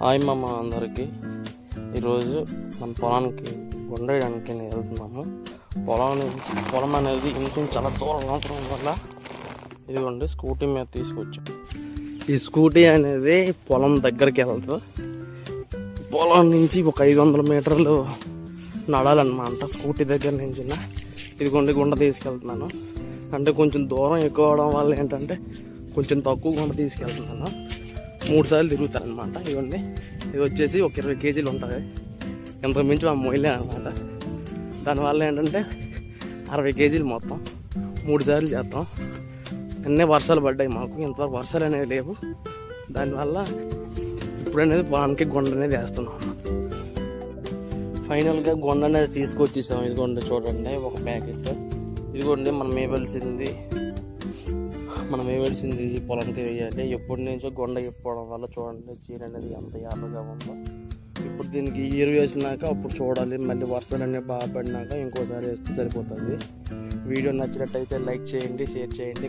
Hi మామ అందరికీ. ఈరోజు మన పొలానికి గుండేయడానికి నేను వెళ్తున్నాము. పొలం పొలం అనేది ఇంకొంచెం చాలా దూరం ఉండడం వల్ల ఇదిగోండి స్కూటీ మీద తీసుకొచ్చాం. ఈ స్కూటీ అనేది పొలం దగ్గరికి వెళ్తూ పొలం నుంచి ఒక ఐదు వందల మీటర్లు నడాలన్నమాట. స్కూటీ దగ్గర నుంచి ఇదిగోండి గుండ తీసుకెళ్తున్నాను. అంటే కొంచెం దూరం ఎక్కువ అవడం వల్ల ఏంటంటే కొంచెం తక్కువ గుండ తీసుకెళ్తున్నాను. మూడు సార్లు తిరుగుతాను అనమాట ఇవన్నీ ఇది వచ్చేసి ఒక ఇరవై కేజీలు ఉంటుంది. ఇంతకు మించి మా మొయిలే అనమాట దానివల్ల ఏంటంటే అరవై కేజీలు మొత్తం. మూడు సార్లు చేస్తాం. అన్నీ వర్షాలు పడ్డాయి మాకు. ఇంతవరకు వర్షాలు అనేవి లేవు. దానివల్ల ఇప్పుడు అనేది పొలానికి గుండ అనేది వేస్తున్నాం. ఫైనల్గా గొండ అనేది తీసుకొచ్చేసాం. ఇదిగోండి చూడండి ఒక ప్యాకెట్. ఇదిగోండి మనం వేయవలసింది మనం వేయవలసింది ఈ పొలంకి వేయాలి. ఎప్పటి నుంచో గొండ ఇప్పడం వల్ల చూడండి చీర అనేది ఎంత యాలుగా ఉందో. ఇప్పుడు దీనికి ఈరు వేసినాక అప్పుడు చూడాలి. మళ్ళీ వర్షాలు అనేవి బాగా పడినాక ఇంకోసారి వేస్తే సరిపోతుంది. వీడియో నచ్చినట్టయితే లైక్ చేయండి షేర్ చేయండి.